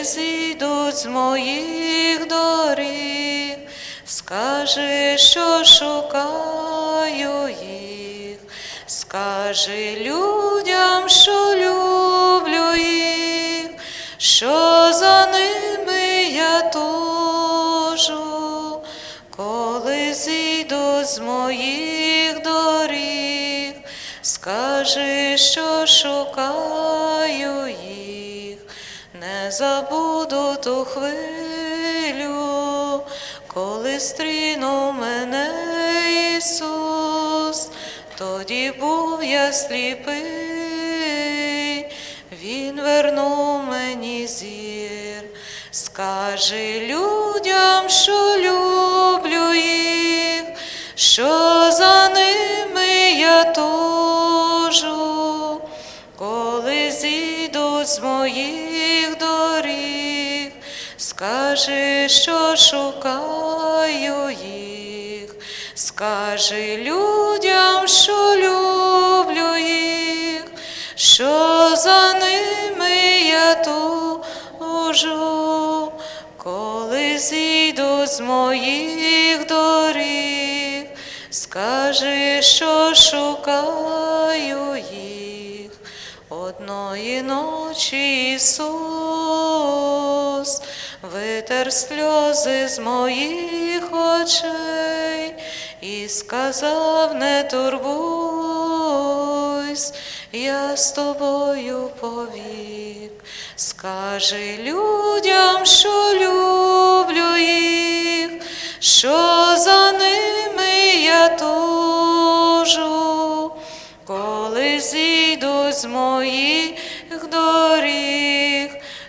коли зійдуть з моїх доріг, скажи, що шукаю їх, скажи людям, що люблю їх, що за ними я тужу, коли зійду з моїх доріг, скажи, що шукаю їх, забуду ту хвилю, коли стрінув мене Ісус, тоді був я сліпий, Він вернув мені зір. Скажи людям, що скажи, що шукаю їх, скажи людям, що люблю їх, що за ними я тужу, коли зійду з моїх доріг, скажи, що шукаю їх. Одної ночі Ісус витер сльози з моїх очей і сказав, не турбуйсь, я з тобою повік. Скажи людям, що люблю їх, що за ними я тужу, коли зійдуть з моїх доріг,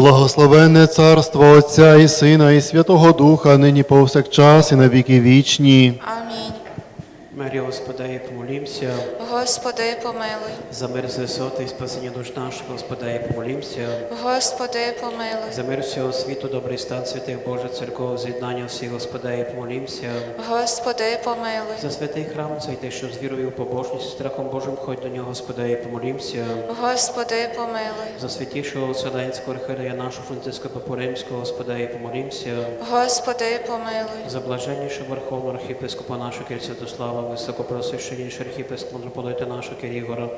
Благословенне царство Отця і Сина, і Святого Духа, нині повсякчас і на віки вічні. Амінь. Марія Господи, помолімся. Господи, помилуй. За мир зесоти і спасення душ наших, Господи, помолімся. Господи, помилуй. За мир всього світу, добрий стан святих Божих церков, з'єднання всіх, Господи, помолімся. Господи, помилуй. За святий храм цей те, що з вірою, побожністю, страхом Божим, ходь до нього, Господи, помолімся. Господи, помилуй. За святішого Вселенського архиерея нашого Франциска Папу Римського, Господи, помолімся. Господи, помилуй. За блаженнішого Верховного архіпископа нашого Кирил Святослава, високопросвященнішого архіпископа митрополита нашого Кирігора,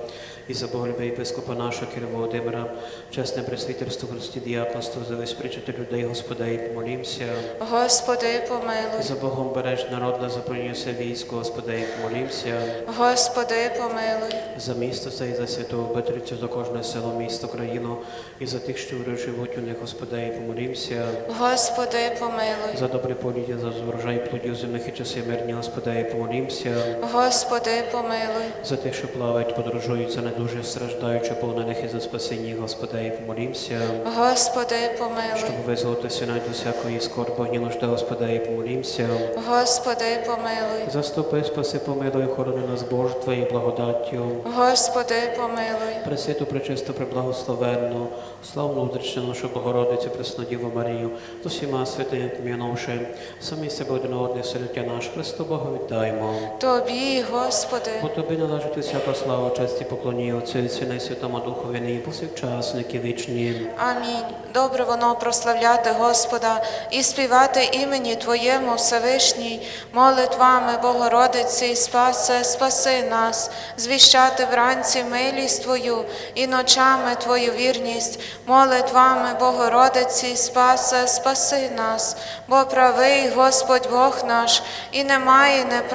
і за Боголюбя єпископа нашого Кирила Володимира, чесне пресвітерство, прості діяконство, за весь причити людей, Господи, і помолімся. Господи, помилуй. За Богом береж народне, за прийняся військо, Господи, і помолімся. Господи, помилуй. За місто це і за святу обитрицю, за кожне село, місто, країну, і за тих, що живуть у них, Господи, і помолімся. Господи, помилуй. За добре поліття, за урожай плодів земних і часи мирні, Господи, і помолімся. Господи, помилуй. За тих, що плавають, подорожують, за недуже страждаючи, повнених і за спасіння, Господи, і помолімся. Господи, помилуй. Щоб визволитися навіть до всякої скорби, ні нужди, Господи, і помолімся. Господи, помилуй. Заступи, спаси, помилуй, охорони нас Боже Твоєю благодаттю. Господи, помилуй. Пресвяту, пречисту, преблагословенну, славну утричну нашу Богородицю, Пресну Діву Марію, з усіма святими помінувши, самі себе один одне сердя наш, Христу Богу віддаймо. Тобі, Господи, Бо тобі належить усяка слава, честь і поклоні Отцю і Сину і Святому Духові, нині повсякчас, ники вічні. Амінь. Добре воно прославляти Господа і співати імені Твоєму Всевишній, молитвами Богородиці, спасе, спаси нас, звіщати вранці милість Твою і ночами Твою вірність, молитвами Богородиці, і спасе, спаси нас, бо правий Господь Бог наш, і немає неправди.